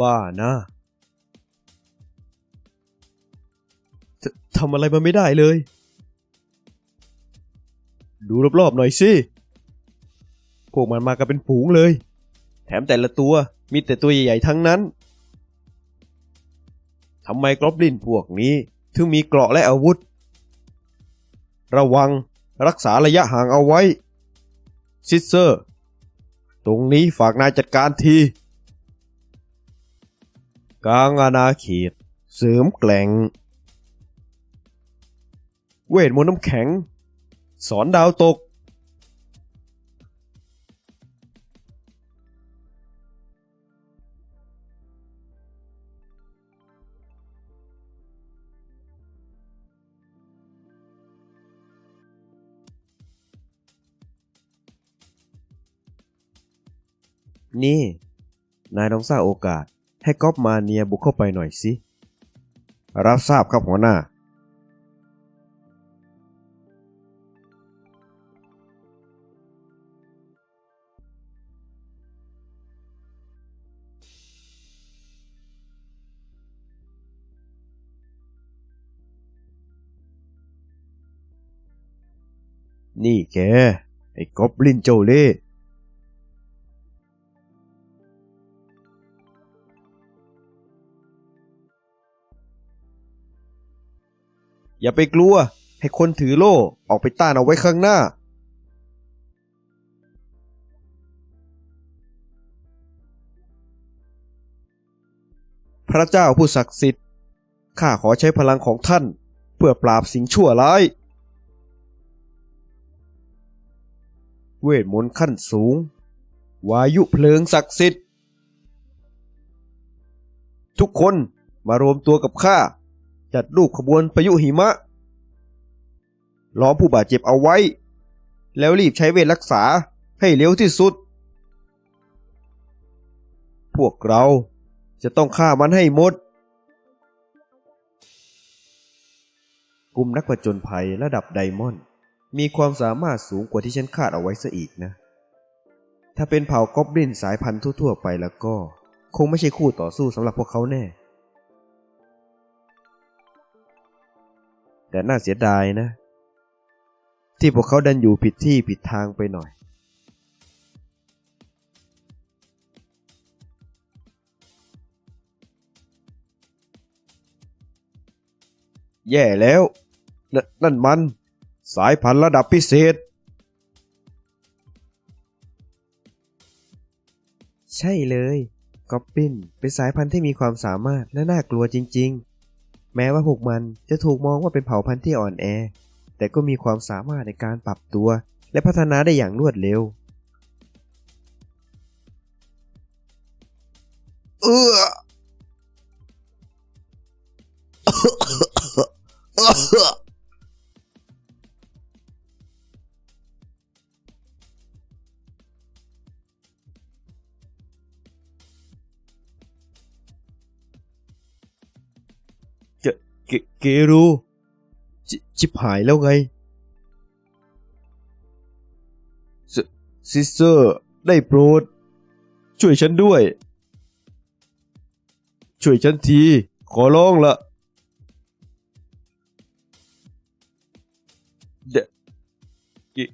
บ้านะทำอะไรมันไม่ได้เลย ดูรอบๆหน่อยสิ พวกมันมากันเป็นฝูงเลย แถมแต่ละตัวมีแต่ตัวใหญ่ๆทั้งนั้น ทำไมกรอบลินพวกนี้ถึงมีเกราะและอาวุธ ระวังรักษาระยะห่างเอาไว้ ซิสเซอร์ ตรงนี้ฝากนายจัดการที กลางอาณาเขต เสริมแกล่ง เวทมนต์น้ำแข็ง สอนดาวตก นี่ นายต้องสร้างโอกาส ให้ก๊อปมาเนียบุกเข้าไปหน่อยสิ รับทราบครับหัวหน้า นี่แก ไอ้ก๊อบลินเจ้าเล่ อย่าไปกลัว ให้คนถือโล่ออกไปต้านเอาไว้ข้างหน้า พระเจ้าผู้ศักดิ์สิทธิ์ ข้าขอใช้พลังของท่าน เพื่อปราบสิ่งชั่วร้าย เวทมนต์ขั้นสูง วายุเพลิงศักดิ์สิทธิ์ ทุกคนมารวมตัวกับข้า จัดรูปขบวนพายุหิมะ ล้อมผู้บาดเจ็บเอาไว้ แล้วรีบใช้เวทรักษาให้เร็วที่สุด พวกเราจะต้องฆ่ามันให้หมด กลุ่มนักผจญภัยระดับไดมอนด์มีความสามารถสูงกว่าที่ฉันคาดเอาไว้ซะอีกนะ ถ้าเป็นเผ่ากอบลินสายพันธุ์ทั่วๆไปแล้วก็ คงไม่ใช่คู่ต่อสู้สำหรับพวกเขาแน่ แต่น่าเสียดายนะ ที่พวกเขาดันอยู่ผิดที่ผิดทางไปหน่อย แย่แล้วนนั่นมัน สายพันธุ์ระดับพิเศษ ใช่เลย กอบบินเป็นสายพันธุ์ที่มีความสามารถและน่ากลัวจริง ๆ แม้ว่าพวกมันจะถูกมองว่าเป็นเผ่าพันธุ์ที่อ่อนแอ แต่ก็มีความสามารถในการปรับตัว และพัฒนาได้อย่างรวดเร็ว เออเกเเกรูจจิบหายแล้วไงซซิสเตอร์ ได้โปรด ช่วยฉันด้วย ช่วยฉันที ขอร้องละเดกิ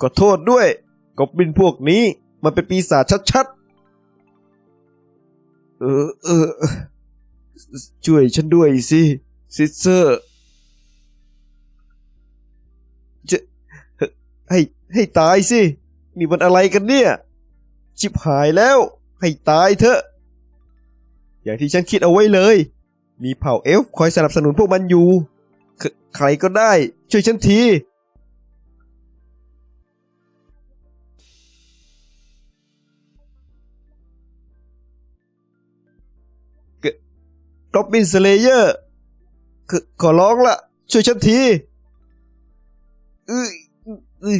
ขอโทษด้วยกบบินพวกนี้ มันเป็นปีศาจชัดๆ เออเออ ช่วยฉันด้วยสิซิสเตอร์จะให้ให้ตายสินี่มันอะไรกันเนี่ย ชิบหายแล้ว ให้ตายเถอะ อย่างที่ฉันคิดเอาไว้เลย มีเผ่าเอลฟ์คอยสนับสนุนพวกมันอยู่ ใคใครก็ได้ ช่วยฉันที กอบบินสเลเยอร์ขอร้องละช่วยฉันที อื้ออื้อ